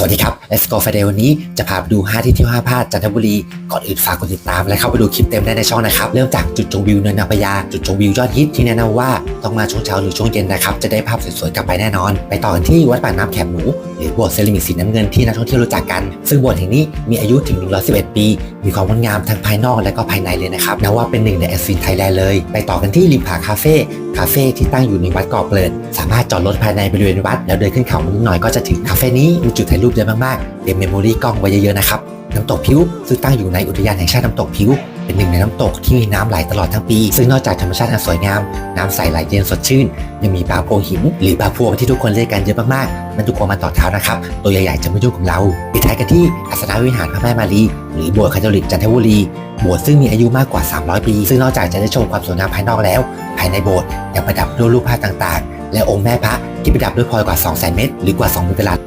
สวัสดีครับ Let's go Friday วันนี้จะพาไปดู 5 ที่เที่ยว5พลาดจันทบุรี ก่อนอื่นฝากกดติดตามและเข้าไปดูคลิปเต็มได้ในช่องนะครับ เริ่มจากจุดชมวิวเนินนางพญาจุดชมวิวยอดฮิตที่แนะนำว่าต้องมาช่วงเช้าหรือช่วงเย็นนะครับ จะได้ภาพสวยๆกลับไปแน่นอน ไปต่อกันที่วัดปากน้ำแขมหนู หรือโบสถ์เซรามิกสีน้ำเงินที่นักท่องเที่ยวรู้จักกัน ซึ่งโบสถ์แห่งนี้มีอายุถึง 111 ปี มีความงดงามทั้งภายนอกและก็ภายในเลยนะครับนับว่าเป็นหนึ่งในแอสซินไทยแลนด์เลย ไปต่อกันที่ริมผาคาเฟ่คาเฟ่ที่ตั้งอยู่ในวัดเกาะเปิด สามารถจอดรถภายในบริเวณวัด แล้วเดินขึ้นเขานิดหน่อยก็จะถึงคาเฟ่นี้มีจุดถ่ายรูปเยอะมากๆเตรียมเมมโมรี่กล้องไว้เยอะๆนะครับน้ำตกพิ้วซึ่งตั้งอยู่ในอุทยานแห่งชาติน้ำตกพิ้ว เป็นหนึ่งในน้ำตกที่มีน้ำไหลตลอดทั้งปี ซึ่งนอกจากธรรมชาติอันสวยงาม น้ำใสไหลเย็นสดชื่น ยังมีปลาโพหิน หรือปลาพวงที่ทุกคนเรียกกันเยอะมากๆ มันทุกคนมาต่อเท้านะครับ ตัวใหญ่ๆจะไม่ยุ่งกับเราปิดท้ายกันที่อัสนาวิหารพระแม่มารีหรือโบสถ์คาทอลิกจันทบุรีโบสถ์ซึ่งมีอายุมากกว่า 300 ปี ซึ่งนอกจากจะได้ชมความสวยงามภายนอกแล้ว ภายในโบสถ์ยังประดับด้วยรูปภาพต่างๆ และองค์แม่พระที่ประดับด้วยพลอยกว่า 200,000 เม็ดหรือกว่า2มิลลิลัด